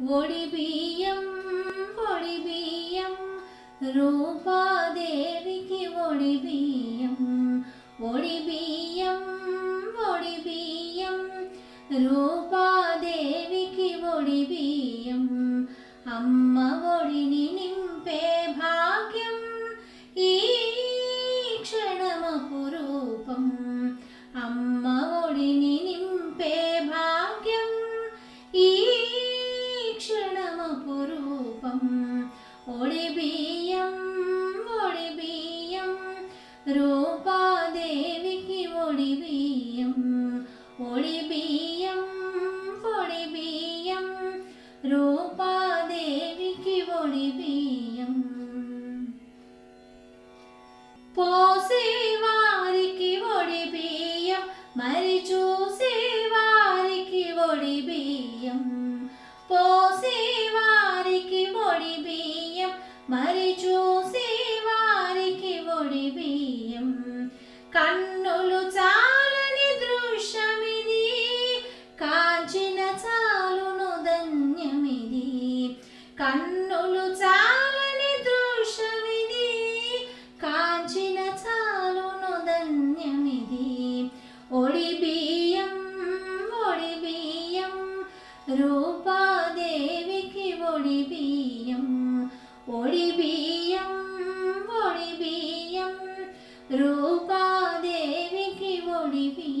ఒడి బియ్యం ఒడి బియ్యం రూపాదేవికి ఒడి బియ్యం. ఒడి బియ్యం ఒడి బియ్యం రూపాదేవికి ఒడి బియ్యం. అమ్మ ఒడిని నింపే క్షణమపురూపం ఒడి బియ్యం ఒడి బియ్యం రూపాదేవికి ఒడి బియ్యం ఒడి బియ్యం ఒడి బియ్యం రూపాదేవికి ఒడి బియ్యం పోసే వారికి ఒడి బియ్యం మరి చూసే వారికి ఒడి బియ్యం పోసే మరి చూసే వారికి ఒడి బియ్యం కన్నులు చాలని దృశ్యమిది కాంచిన చాలును ధన్యమిది. కన్నులు చాలని దృశ్యమిది కాంచిన చాలును ధన్యమిది. ఒడి బియ్యం ఒడి బియ్యం రూపాదేవికి ఒడి బియ్యం రూపాదేవికి ఒడివి